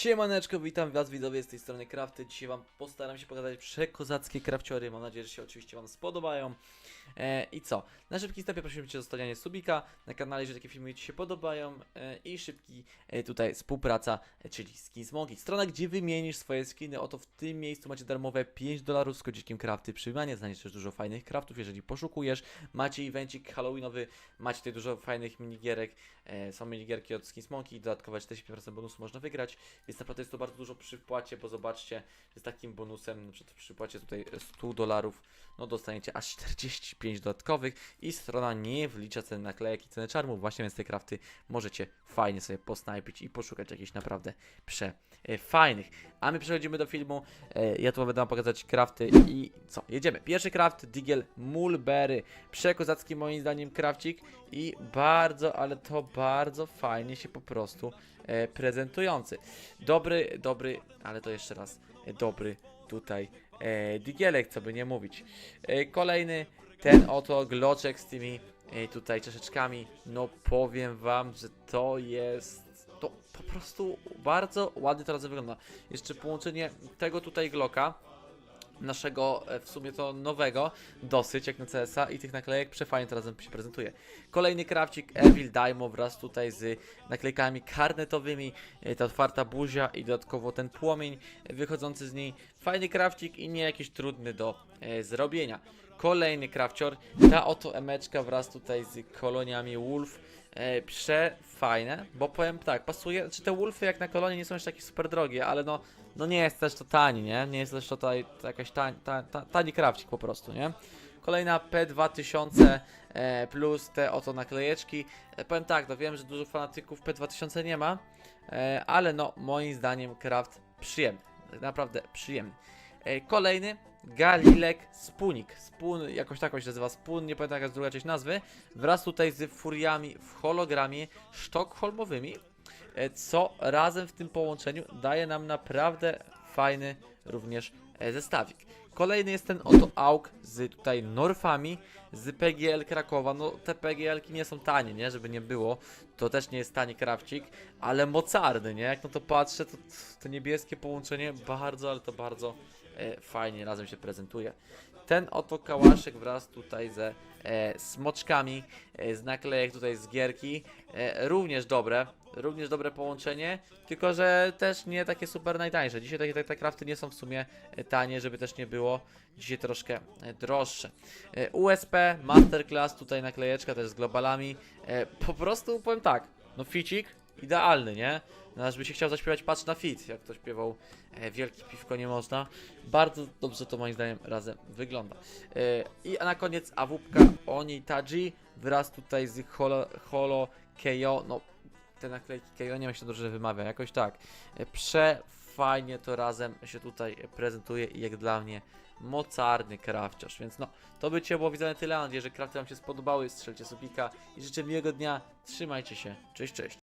Siemaneczko, witam was widzowie z tej strony Crafty. Dzisiaj wam postaram się pokazać przekozackie krafciory. Mam nadzieję, że się oczywiście wam spodobają. E, I co? Na szybki wstępie prosimy cię o zostawianie subika na kanale, jeżeli takie filmy ci się podobają. E, I szybki e, tutaj współpraca, e, czyli Skin Smogi. Strona, gdzie wymienisz swoje skiny. Oto w tym miejscu macie darmowe 5 dolarów z kodzikiem Crafty przy wymianie. Znajdziesz też dużo fajnych craftów, jeżeli poszukujesz. Macie evencik halloweenowy, macie tutaj dużo fajnych minigierek. E, są minigierki od Skin Smogi, dodatkowe 45% bonusu można wygrać. Więc naprawdę jest to bardzo dużo przy wpłacie, bo zobaczcie, z takim bonusem, na przykład przy wpłacie tutaj 100 dolarów, no dostaniecie aż 45 dodatkowych i strona nie wlicza ceny naklejek i ceny czarmów, właśnie więc te krafty możecie fajnie sobie posnajpić i poszukać jakichś naprawdę prze e, fajnych. A my przechodzimy do filmu, e, ja tu będę wam pokazać krafty i co, jedziemy. Pierwszy kraft, Digel Mulberry, przekozacki moim zdaniem krawcik i bardzo, ale to bardzo fajnie się po prostu e, prezentujący. Dobry, dobry, ale to jeszcze raz, e, dobry tutaj digielek, co by nie mówić. Kolejny, ten oto gloczek z tymi tutaj czaszeczkami, no powiem wam, że to jest, to po prostu bardzo ładnie to razem wygląda. Jeszcze połączenie tego tutaj gloka, naszego e, w sumie to nowego, dosyć jak na CSa i tych naklejek przefajnie to razem się prezentuje. Kolejny krawcik Evil Daimo wraz tutaj z naklejkami karnetowymi, e, ta otwarta buzia i dodatkowo ten płomień wychodzący z niej. Fajny krawcik i nie jakiś trudny do e, zrobienia. Kolejny krawcior, ta oto emeczka wraz tutaj z koloniami Wolf. E, przefajne, bo powiem tak, pasuje, czy te Wolfy jak na kolonie nie są jeszcze takie super drogie, ale no, no nie jest też to tani, nie? Nie jest też to to jakaś tani, ta, ta, tani krawcik po prostu, nie? Kolejna P2000 e, plus te oto naklejeczki. E, powiem tak, no wiem, że dużo fanatyków P2000 nie ma, e, ale no moim zdaniem craft przyjemny, naprawdę przyjemny. E, kolejny Galilek Spunik. Spun, jakoś się nazywa Spun, nie pamiętam jaka jest druga część nazwy. Wraz tutaj z furiami w hologramie sztokholmowymi, e, co razem w tym połączeniu daje nam naprawdę fajny również e, zestawik. Kolejny jest ten oto AUK z tutaj Norfami, z PGL Krakowa. No te PGL-ki nie są tanie, nie? Żeby nie było. To też nie jest tani krawcik, ale mocarny, nie? Jak na to patrzę, to to niebieskie połączenie bardzo, ale to bardzo fajnie razem się prezentuje. Ten oto kałaszek wraz tutaj ze e, smoczkami, e, z naklejek tutaj z gierki, e, również dobre, również dobre połączenie, tylko że też nie takie super najtańsze. Dzisiaj takie, takie, te crafty nie są w sumie e, tanie, żeby też nie było. Dzisiaj troszkę e, droższe. E, USP, Masterclass, tutaj naklejeczka też z globalami. E, po prostu powiem tak, no ficik idealny, nie? No, aż by się chciał zaśpiewać patrz na fit, jak to śpiewał e, Wielki Piwko nie można. Bardzo dobrze to moim zdaniem razem wygląda. E, I na koniec awupka Oni Taji wraz tutaj z Holo, holo Keio, no te naklejki Keio nie wiem jak się dobrze wymawia, jakoś tak. E, Przefajnie to razem się tutaj prezentuje i jak dla mnie mocarny krawciarz, więc no to by Cię było widzone tyle, mam nadzieję, że krafty Wam się spodobały, strzelcie subika i życzę miłego dnia, trzymajcie się, cześć, cześć.